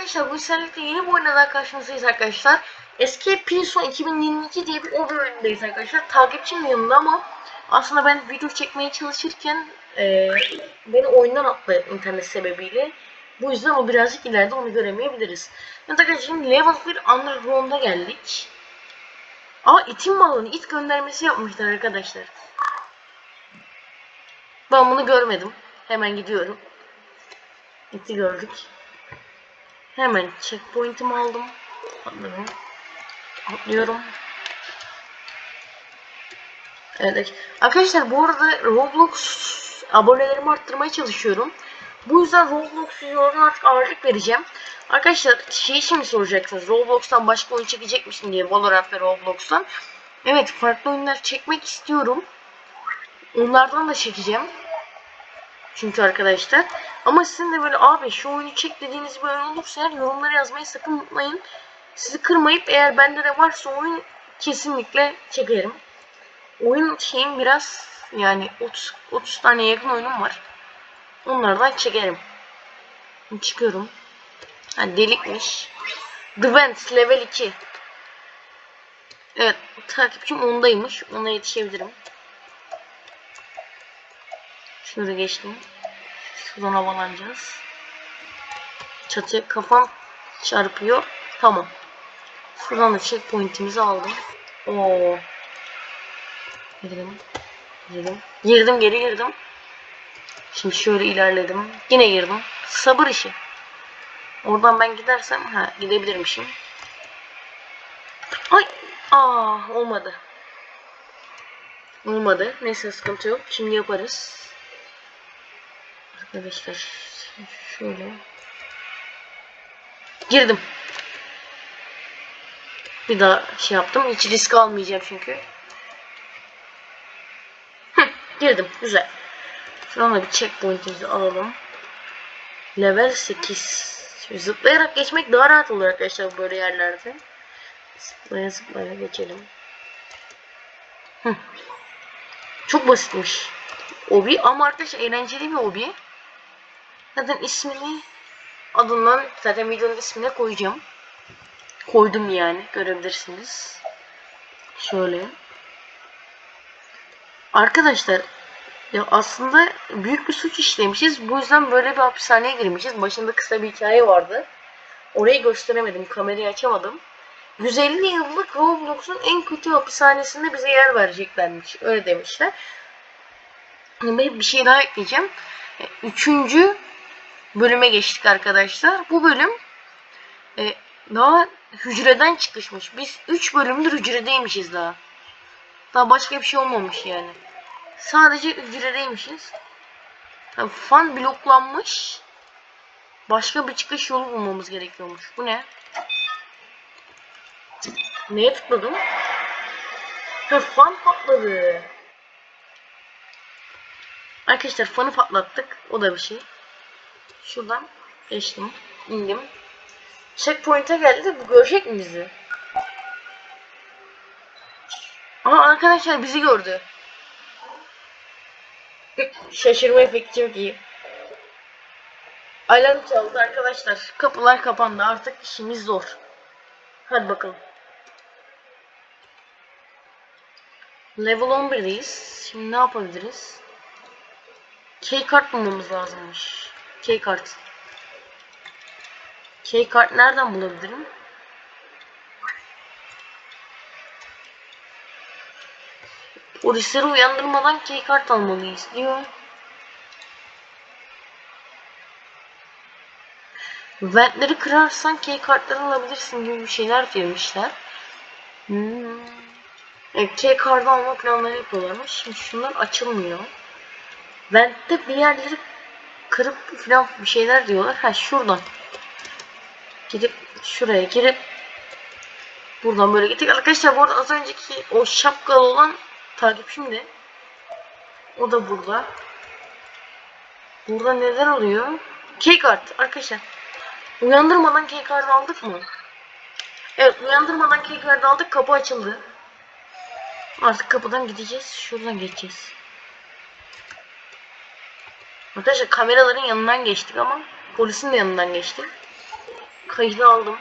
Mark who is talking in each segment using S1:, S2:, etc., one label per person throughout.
S1: arkadaşlar bu senelikte yeni bir oyuna karşınızdayız arkadaşlar. Escape Prison 2022 diye bir oyun oyundayız arkadaşlar. Takipçim yanında ama aslında ben video çekmeye çalışırken e, beni oyundan attı internet sebebiyle. Bu yüzden o birazcık ileride onu göremeyebiliriz. Evet arkadaşlar şimdi level 1 underground'a geldik. Aa itim balonu it göndermesi yapmışlar arkadaşlar. Ben bunu görmedim. Hemen gidiyorum. İti gördük. Hemen checkpoint'imi aldım. Atlıyorum. Atlıyorum. Evet. Arkadaşlar bu arada Roblox abonelerimi arttırmaya çalışıyorum. Bu yüzden Roblox videolarına artık ağırlık vereceğim. Arkadaşlar şey şimdi soracaksınız. Roblox'tan başka oyun çekecek misin diye Valorant ve Roblox'tan. Evet farklı oyunlar çekmek istiyorum. Onlardan da çekeceğim. Çünkü arkadaşlar. Ama sizin de böyle abi şu oyunu çek dediğiniz bir oyun olursa eğer yorumlara yazmayı sakın unutmayın. Sizi kırmayıp eğer bende de varsa oyun kesinlikle çekerim. Oyun şeyim biraz yani 30 30 tane yakın oyunum var. Onlardan çekerim. Çıkıyorum. Ha delikmiş. The Vent level 2. Evet takipçim ondaymış. Ona yetişebilirim. Şuraya geçtim. Şuradan havalanacağız. Çatıya kafam çarpıyor. Tamam. Şuradan da checkpoint'imizi aldım. Oo. Girdim. Girdim. Girdim geri girdim. Şimdi şöyle ilerledim. Yine girdim. Sabır işi. Oradan ben gidersem ha gidebilirmişim. Ay. Aa olmadı. Olmadı. Neyse sıkıntı yok. Şimdi yaparız. Arkadaşlar şöyle girdim. Bir daha şey yaptım. Hiç risk almayacağım çünkü. Girdim. Güzel. Da bir checkpoint'imizi alalım. Level 8. Şimdi zıplayarak geçmek daha rahat olur arkadaşlar böyle yerlerde. Zıplaya zıplaya geçelim. Hı. Çok basitmiş. Obi ama arkadaşlar eğlenceli bir obi. Zaten ismini adından zaten videonun ismine koyacağım. Koydum yani görebilirsiniz. Şöyle. Arkadaşlar ya aslında büyük bir suç işlemişiz. Bu yüzden böyle bir hapishaneye girmişiz. Başında kısa bir hikaye vardı. Orayı gösteremedim. Kamerayı açamadım. 150 yıllık Roblox'un en kötü hapishanesinde bize yer vereceklermiş. Öyle demişler. Ve bir şey daha ekleyeceğim. Üçüncü bölüme geçtik arkadaşlar. Bu bölüm e, daha hücreden çıkışmış. Biz 3 bölümdür hücredeymişiz daha. Daha başka bir şey olmamış yani. Sadece hücredeymişiz. Tabii fan bloklanmış. Başka bir çıkış yolu bulmamız gerekiyormuş. Bu ne? Neye tıkladım? Fan patladı. Arkadaşlar fanı patlattık. O da bir şey. Şuradan geçtim. indim. Checkpoint'e geldi. Bu görecek mi bizi? Aa arkadaşlar bizi gördü. Şaşırma efekti çok iyi. Alarm çaldı arkadaşlar. Kapılar kapandı. Artık işimiz zor. Hadi bakalım. Level 11'deyiz. Şimdi ne yapabiliriz? Key kart bulmamız lazımmış. Key kart. Key kart nereden bulabilirim? Polisleri uyandırmadan key kart almalıyız diyor. Ventleri kırarsan key kartları alabilirsin gibi bir şeyler demişler. Hmm. Evet, key kartı alma planları yapıyorlarmış. Şimdi şunlar açılmıyor. Vent'te bir yerleri kırıp falan bir şeyler diyorlar. Ha şuradan. Gidip şuraya girip buradan böyle gittik. Arkadaşlar bu arada az önceki o şapkalı olan takipçim de o da burada. Burada neler oluyor? Keycard arkadaşlar. Uyandırmadan keycard aldık mı? Evet uyandırmadan keycard aldık. Kapı açıldı. Artık kapıdan gideceğiz. Şuradan geçeceğiz. Arkadaşlar kameraların yanından geçtik ama polisin de yanından geçtik. kaydı aldım.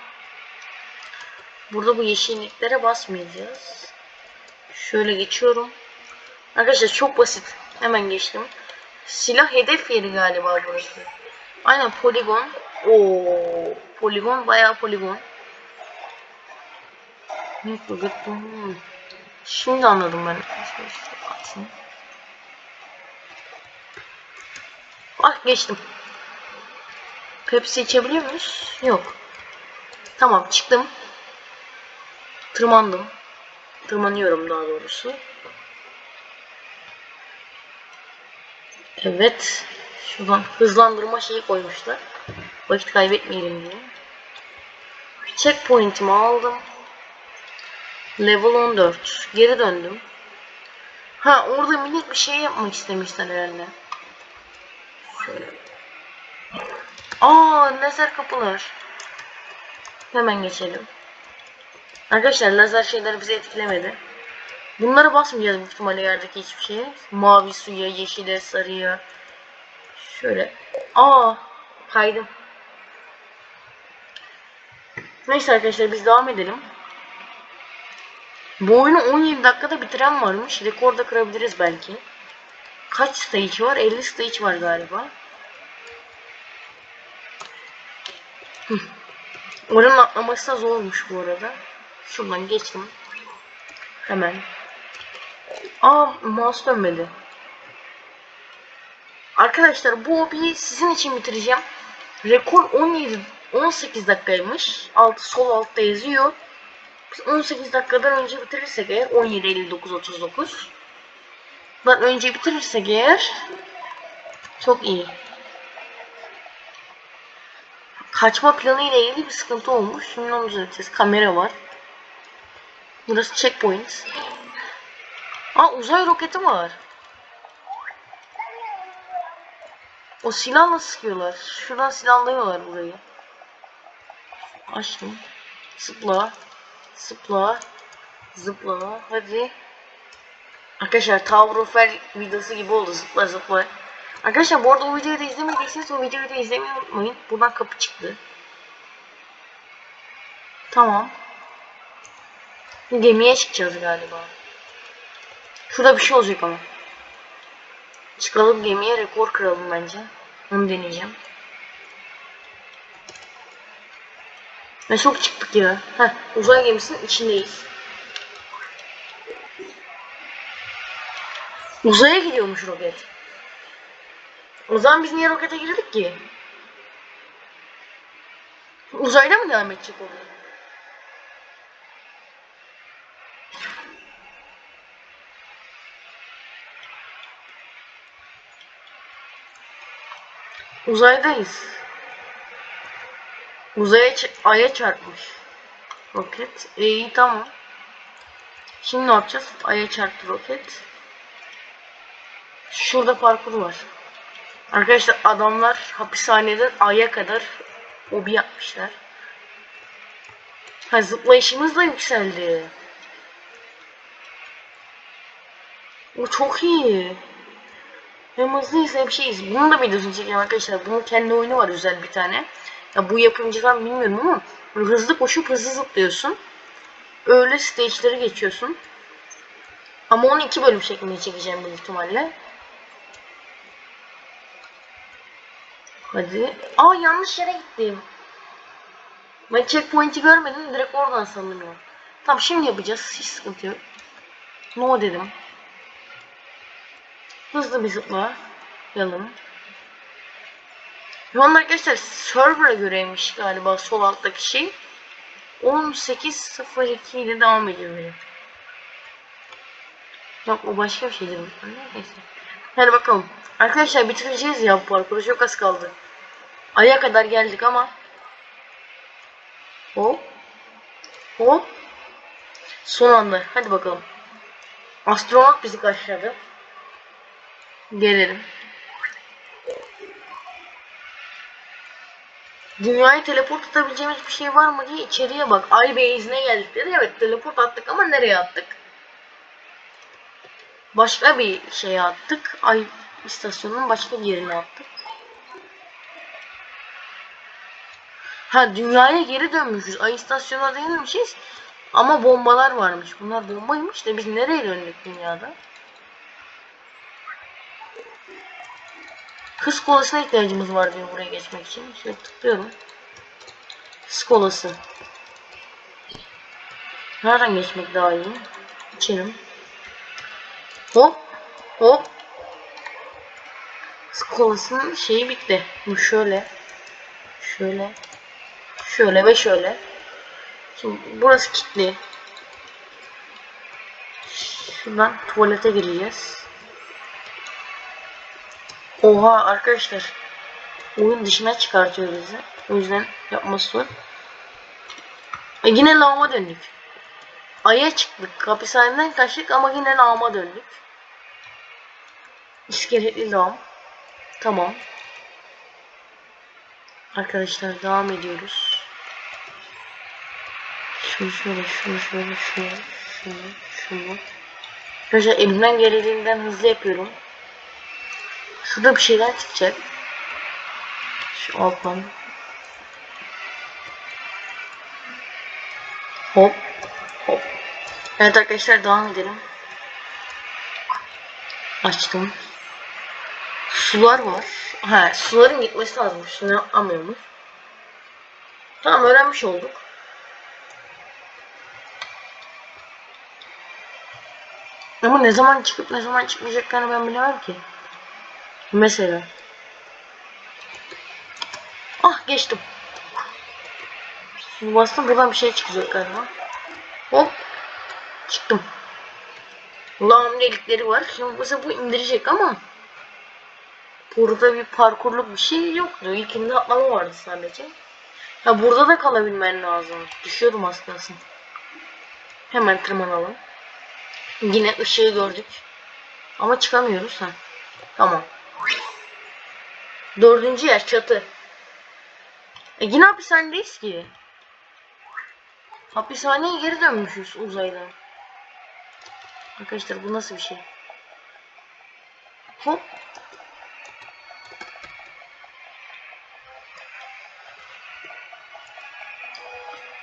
S1: Burada bu yeşilliklere basmayacağız. Şöyle geçiyorum. Arkadaşlar çok basit. Hemen geçtim. Silah hedef yeri galiba burası. Aynen poligon. Oo, poligon bayağı poligon. Şimdi anladım ben. Ah geçtim. Pepsi içebiliyor muyuz? Yok. Tamam çıktım. Tırmandım. Tırmanıyorum daha doğrusu. Evet. Şuradan hızlandırma şeyi koymuşlar. Vakit kaybetmeyelim diye. Checkpoint'imi aldım. Level 14. Geri döndüm. Ha orada minik bir şey yapmak istemişler herhalde. Şöyle. Aa lazer kapılar. Hemen geçelim. Arkadaşlar lazer şeyler bizi etkilemedi. Bunları basmayacağız büyük yerdeki hiçbir şeye. Mavi suya, yeşile, sarıya. Şöyle. Aa kaydım. Neyse arkadaşlar biz devam edelim. Bu oyunu 17 dakikada bitiren varmış. Rekor da kırabiliriz belki. Kaç stage var? 50 stage var galiba. Oranın atlaması da zormuş bu arada. Şuradan geçtim. Hemen. Aa mouse dönmedi. Arkadaşlar bu hobiyi sizin için bitireceğim. Rekor 17 18 dakikaymış. Altı sol altta yazıyor. Biz 18 dakikadan önce bitirirsek eğer 17 59 39 Ben önce bitirirsek eğer çok iyi. Kaçma planı ile ilgili bir sıkıntı olmuş. Şimdi onu düzelteceğiz. Kamera var. Burası checkpoint. Aa uzay roketi var. O silahla sıkıyorlar. Şuradan silahlıyorlar burayı. Açtım. Zıpla. Zıpla. Zıpla. Hadi. Arkadaşlar Tower of videosu gibi oldu. Zıpla zıpla. Arkadaşlar bu arada o videoyu da izlemediyseniz o videoyu da izlemeyi unutmayın. Buradan kapı çıktı. Tamam. Gemiye çıkacağız galiba. Şurada bir şey olacak ama. Çıkalım gemiye rekor kıralım bence. Onu deneyeceğim. Ne çok çıktık ya. Heh, uzay gemisinin içindeyiz. Uzaya gidiyormuş roket. O zaman biz niye rokete girdik ki? Uzayda mı devam edecek o? Uzaydayız. Uzaya aya çarpmış. Roket. E, iyi tamam. Şimdi ne yapacağız? Aya çarptı roket. Şurada parkur var. Arkadaşlar adamlar hapishaneden aya kadar obi yapmışlar. Ha zıplayışımız da yükseldi. O çok iyi. Hem hızlıyız hem şeyiz. Bunun da videosunu çekeceğim arkadaşlar. Bunun kendi oyunu var özel bir tane. Ya bu yapımcıdan bilmiyorum ama hızlı koşup hızlı zıplıyorsun. Öyle stage'leri geçiyorsun. Ama onu iki bölüm şeklinde çekeceğim büyük ihtimalle. Hadi. Aa yanlış yere gittim. Ben checkpoint'i görmedim. Direkt oradan sandım Tamam şimdi yapacağız. Hiç sıkıntı yok. No dedim. Hızlı bir zıpla. Yalım. Şu anda arkadaşlar server'a göreymiş galiba sol alttaki şey. 18.02 ile devam ediyor benim. Yok o başka bir şeydir. Neyse. Hadi bakalım. Arkadaşlar bitireceğiz ya bu parkuru. Çok az kaldı. Aya kadar geldik ama. Hop. Hop. Son anda. Hadi bakalım. Astronot bizi karşıladı. Gelelim. Dünyayı teleport atabileceğimiz bir şey var mı diye içeriye bak. Ay base'ine geldik dedi. Evet teleport attık ama nereye attık? Başka bir şeye attık. Ay istasyonunun başka bir yerine attık. Ha dünyaya geri dönmüşüz. Ay istasyonuna değilmişiz. Ama bombalar varmış. Bunlar bombaymış da biz nereye döndük dünyada? Hız kolasına ihtiyacımız var diyor buraya geçmek için. Şöyle tıklıyorum. Hız kolası. Nereden geçmek daha iyi? İçelim. Hop. Hop. Hız kolasının şeyi bitti. Bu şöyle. Şöyle. Şöyle ve şöyle. Şimdi burası kilitli. Şuradan tuvalete gireceğiz. Oha arkadaşlar. Oyun dışına çıkartıyor bizi. O yüzden yapması zor. E yine lağıma döndük. Ay'a çıktık. Hapishaneden kaçtık ama yine lağıma döndük. İskeletli lağım. Tamam. Arkadaşlar devam ediyoruz. Şunu şöyle, şunu şöyle, şunu, şunu, şunu. Arkadaşlar elimden geldiğinden hızlı yapıyorum. Şurada bir şeyler çıkacak. Şu alttan. Hop. Evet arkadaşlar devam edelim. Açtım. Sular var. Ha suların gitmesi lazım. Şunu yapamıyormuş. Tamam öğrenmiş olduk. Ama ne zaman çıkıp ne zaman çıkmayacaklarını ben bilemem ki. Mesela. Ah geçtim. Şimdi bastım buradan bir şey çıkacak galiba. Hop. Çıktım. Lağım delikleri var. Şimdi mesela bu indirecek ama burada bir parkurluk bir şey yoktu. İlkinde atlama vardı sadece. Ha burada da kalabilmen lazım. Düşüyordum kalsın. Hemen tırmanalım. Yine ışığı gördük. Ama çıkamıyoruz ha. Tamam. Dördüncü yer çatı. E yine hapishanedeyiz ki. Hapishaneye geri dönmüşüz uzaydan. Arkadaşlar bu nasıl bir şey? Hop.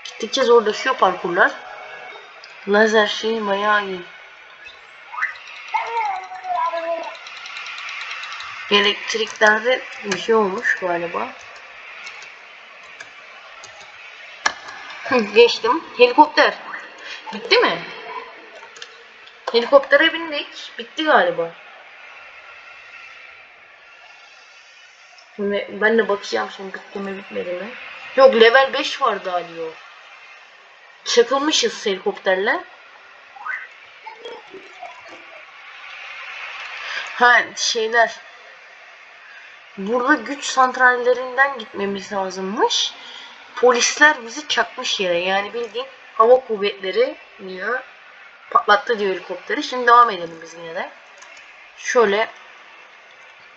S1: Gittikçe zorlaşıyor parkurlar. Lazer şey bayağı iyi. Elektriklerde bir şey olmuş galiba. Geçtim. Helikopter. Bitti mi? Helikoptere bindik. Bitti galiba. Şimdi ben de bakacağım şimdi bitti mi bitmedi mi. Yok level 5 var daha diyor. Çakılmışız helikopterle. Ha şeyler. Burada güç santrallerinden gitmemiz lazımmış. Polisler bizi çakmış yere. Yani bildiğin hava kuvvetleri diyor. Patlattı diyor helikopteri. Şimdi devam edelim biz yine de. Şöyle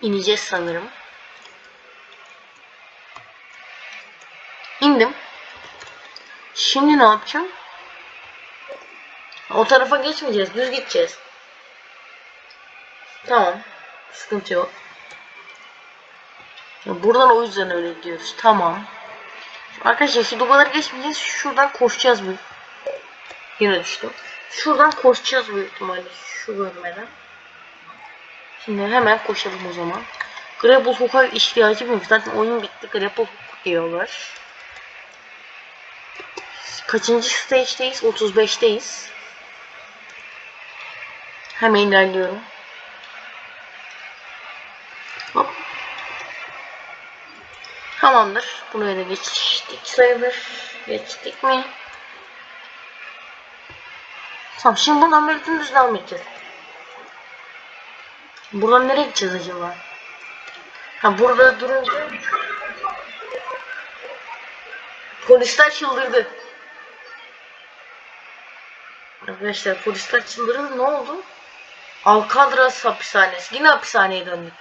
S1: ineceğiz sanırım. İndim. Şimdi ne yapacağım? O tarafa geçmeyeceğiz. Düz gideceğiz. Tamam. Sıkıntı yok. Buradan o yüzden öyle diyoruz. Tamam. Arkadaşlar şu dubaları geçmeyeceğiz. Şuradan koşacağız bu. Yine düştüm. Şuradan koşacağız büyük ihtimalle. Şu bölmeden. Şimdi hemen koşalım o zaman. Grapple Hook'a ihtiyacım yok. Zaten oyun bitti. Grapple diyorlar. Kaçıncı stage'deyiz? 35'teyiz. Hemen ilerliyorum. Hop. Tamamdır. Buraya da geçtik sayılır. Geçtik mi? Tamam şimdi buradan böyle dümdüz devam. Buradan nereye gideceğiz acaba? Ha burada durunca Polisler çıldırdı. Arkadaşlar polisler çıldırdı ne oldu? Alcatraz hapishanesi. Yine hapishaneye döndük.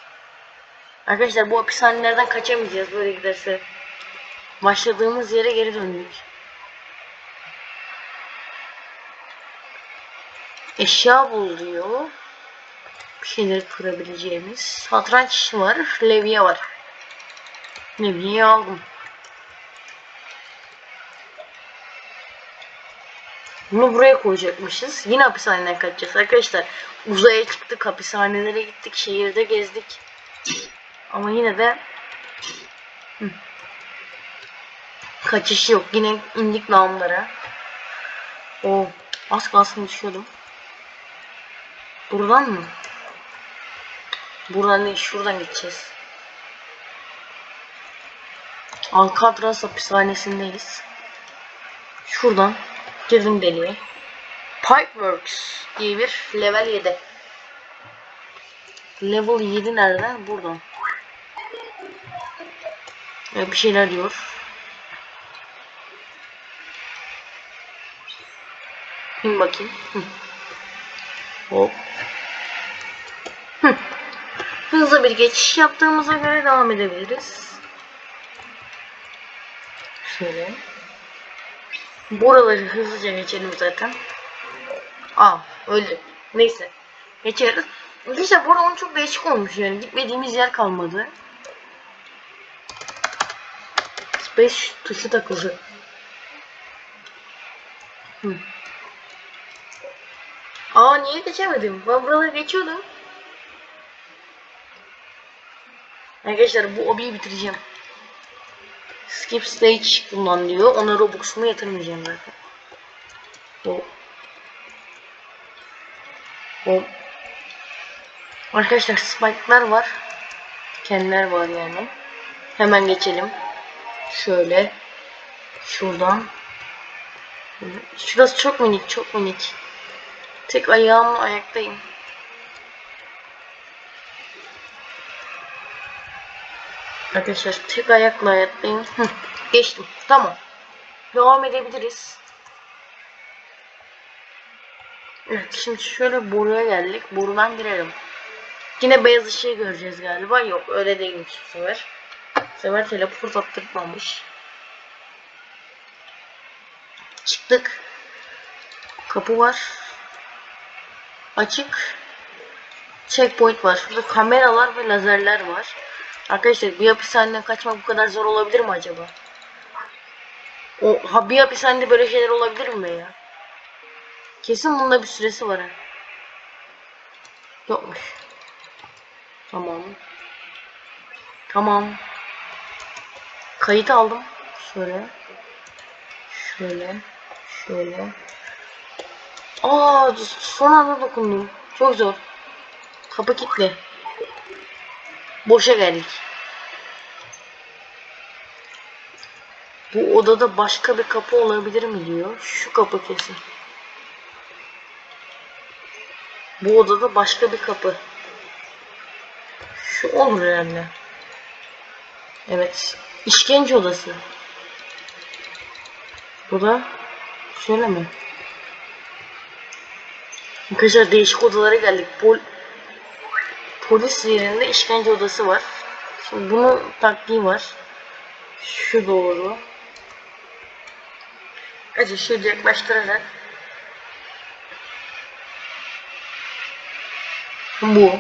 S1: Arkadaşlar bu hapishanelerden kaçamayacağız böyle giderse. Başladığımız yere geri döndük. Eşya bul diyor. Bir şeyleri kırabileceğimiz. Satranç var. Levye var. Levyeyi aldım. Bunu buraya koyacakmışız. Yine hapishaneden kaçacağız arkadaşlar. Uzaya çıktık, hapishanelere gittik, şehirde gezdik. Ama yine de Hı. kaçış yok. Yine indik namlara. O az kalsın düşüyordum. Buradan mı? Buradan değil, şuradan gideceğiz. Alcatraz hapishanesindeyiz. Şuradan girdim deliğe. Pipeworks diye bir level 7. Level 7 nerede? Buradan. Evet, bir şeyler diyor. İn bakayım. Hop. Hı. Hızlı bir geçiş yaptığımıza göre devam edebiliriz. Şöyle. Buraları hızlıca geçelim zaten. Aa öldü. Neyse. Geçeriz. Arkadaşlar bu arada çok değişik olmuş yani. Gitmediğimiz yer kalmadı. Space tuşu takıldı. Hı. Aa niye geçemedim? Ben buraları geçiyordum. Arkadaşlar bu obiyi bitireceğim. Skip stage kullan diyor. Ona Robux'umu yatırmayacağım zaten. Hop. Hop. Arkadaşlar spike'lar var. Kendiler var yani. Hemen geçelim. Şöyle. Şuradan. Şurası çok minik, çok minik. Tek ayağımla ayaktayım. Arkadaşlar tek ayakla ayaktayım. Hı, geçtim. Tamam. Devam edebiliriz. Evet şimdi şöyle boruya geldik. Borudan girelim. Yine beyaz ışığı göreceğiz galiba. Yok öyle değilmiş bu sefer. Bu sefer teleport attırmamış. Çıktık. Kapı var. Açık. Checkpoint var. Şurada kameralar ve lazerler var. Arkadaşlar bir hapishaneden kaçmak bu kadar zor olabilir mi acaba? O ha, bir hapishanede böyle şeyler olabilir mi ya? Kesin bunda bir süresi var ha. Yokmuş. Tamam. Tamam. Kayıt aldım. Şöyle. Şöyle. Şöyle. Aa son anda dokundum. Çok zor. Kapı kilitli. Boşa geldik. Bu odada başka bir kapı olabilir mi diyor. Şu kapı kesin. Bu odada başka bir kapı. Şu olur herhalde. Evet. İşkence odası. Bu da şöyle mi? Arkadaşlar değişik odalara geldik. Pol polis yerinde işkence odası var. Şimdi bunun taktiği var. Şu doğru. Acı şöyle yaklaştırarak. Bu.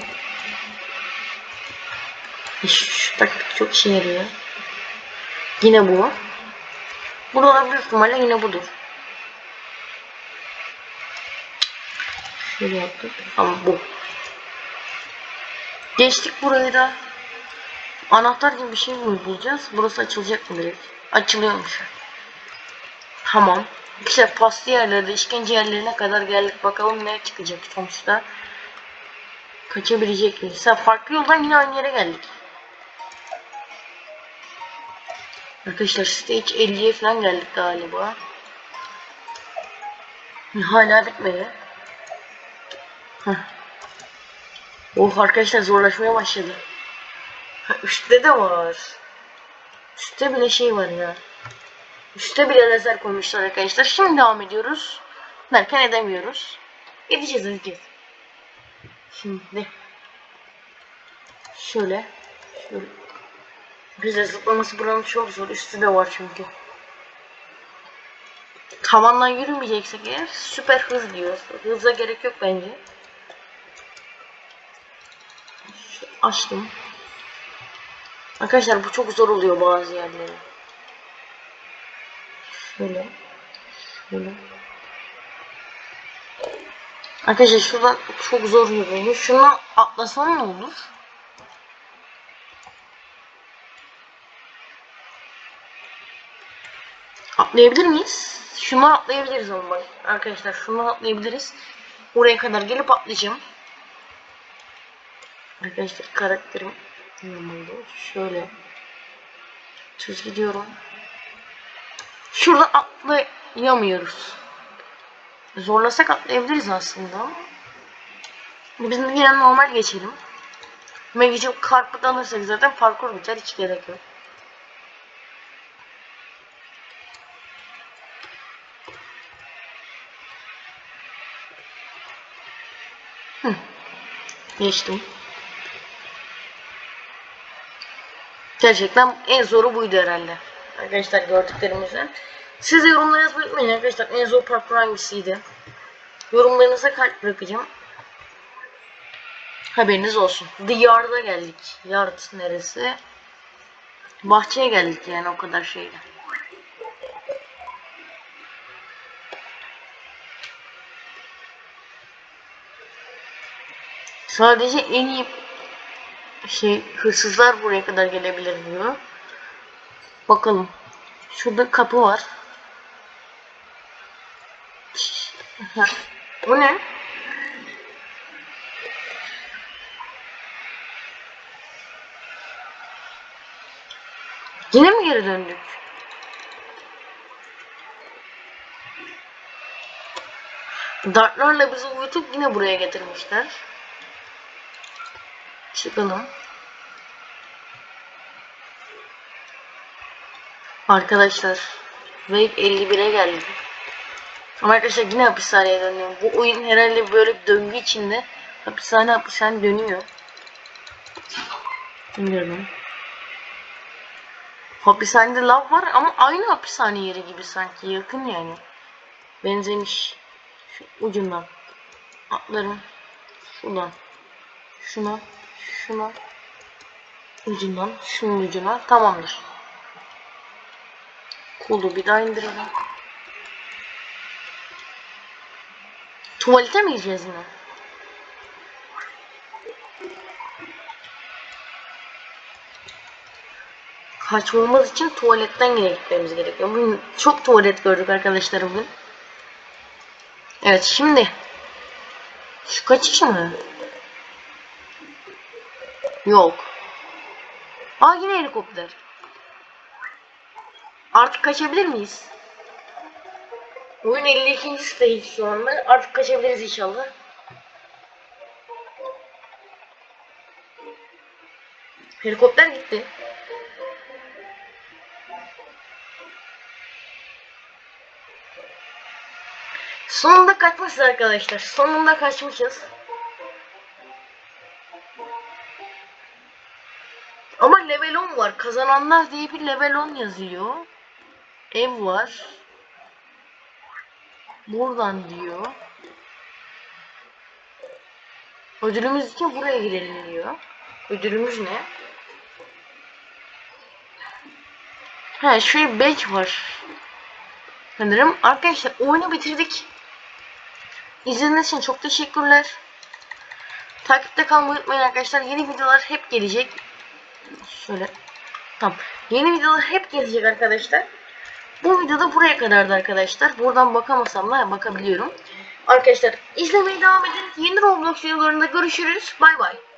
S1: Şu, şu taktik çok işe yarıyor. Yine bu. Burada büyük ihtimalle yine budur. Şöyle yaptık. Ama bu. Geçtik burayı da. Anahtar gibi bir şey mi bulacağız? Burası açılacak mı direkt? Açılıyormuş. Tamam. İşte paslı yerlerde, işkence yerlerine kadar geldik. Bakalım ne çıkacak sonuçta. Kaçabilecek miyiz? Ha, farklı yoldan yine aynı yere geldik. Arkadaşlar stage 50'ye falan geldik galiba. Hala bitmedi. Heh. Oh arkadaşlar zorlaşmaya başladı. Ha, üstte de var. Üstte bile şey var ya. Üste bile lazer koymuşlar arkadaşlar. Şimdi devam ediyoruz. Derken edemiyoruz. Edeceğiz edeceğiz. Şimdi. Şöyle. Şöyle. Güzel zıplaması buranın çok zor. Üstü de var çünkü. Tavandan yürümeyeceksek eğer süper hız diyoruz. Hıza gerek yok bence. Açtım. Arkadaşlar bu çok zor oluyor bazı yerlere. Şöyle. Şöyle. Arkadaşlar şuradan çok zor yürüyor. Şuna atlasam ne olur? Atlayabilir miyiz? Şundan atlayabiliriz ama bak. Arkadaşlar şundan atlayabiliriz. Oraya kadar gelip atlayacağım. Arkadaşlar karakterim yanımda. Şöyle. Düz gidiyorum. Şuradan atlayamıyoruz. Zorlasak atlayabiliriz aslında. Bizim yine normal geçelim. Ve geçip karput alırsak zaten parkur biter hiç gerek yok. Hı. Geçtim. Gerçekten en zoru buydu herhalde. Arkadaşlar gördüklerimizden. Siz de yorumlara yazmayı unutmayın arkadaşlar. En zor parkur hangisiydi? Yorumlarınıza kalp bırakacağım. Haberiniz olsun. Diyarda geldik. Yard neresi? Bahçeye geldik yani o kadar şeyle. Sadece en iyi şey hırsızlar buraya kadar gelebilir diyor. Bakalım. Şurada kapı var. Bu ne? Yine mi geri döndük? Dartlarla bizi uyutup yine buraya getirmişler. Çıkalım. Arkadaşlar Wave 51'e geldi. Ama arkadaşlar yine hapishaneye dönüyorum. Bu oyun herhalde böyle bir döngü içinde hapishane hapishane dönüyor. Bilmiyorum. Hapishanede lav var ama aynı hapishane yeri gibi sanki yakın yani. Benzemiş. Şu ucundan. Atlarım. Şuradan. Şuna. Şuna. Ucundan. Şunun ucuna. Tamamdır. Kolu bir daha indirelim. Tuvalete mi gideceğiz yine? Kaçmamız için tuvaletten yine gitmemiz gerekiyor. Bugün çok tuvalet gördük arkadaşlar bugün. Evet şimdi. Şu kaçış mı? Yok. Aa yine helikopter. Artık kaçabilir miyiz? Oyun 52. stage şu anda. Artık kaçabiliriz inşallah. Helikopter gitti. Sonunda kaçmışız arkadaşlar. Sonunda kaçmışız. Ama level 10 var. Kazananlar diye bir level 10 yazıyor. Ev var. Buradan diyor. Ödülümüz için buraya girelim diyor. Ödülümüz ne? Ha şöyle badge var. Sanırım. Arkadaşlar oyunu bitirdik. İzlediğiniz için çok teşekkürler. Takipte kalmayı unutmayın arkadaşlar. Yeni videolar hep gelecek. Şöyle. Tamam. Yeni videolar hep gelecek arkadaşlar. Bu videoda buraya kadardı arkadaşlar. Buradan bakamasam da bakabiliyorum. Arkadaşlar izlemeye devam edin. Yeni Roblox videolarında görüşürüz. Bay bay.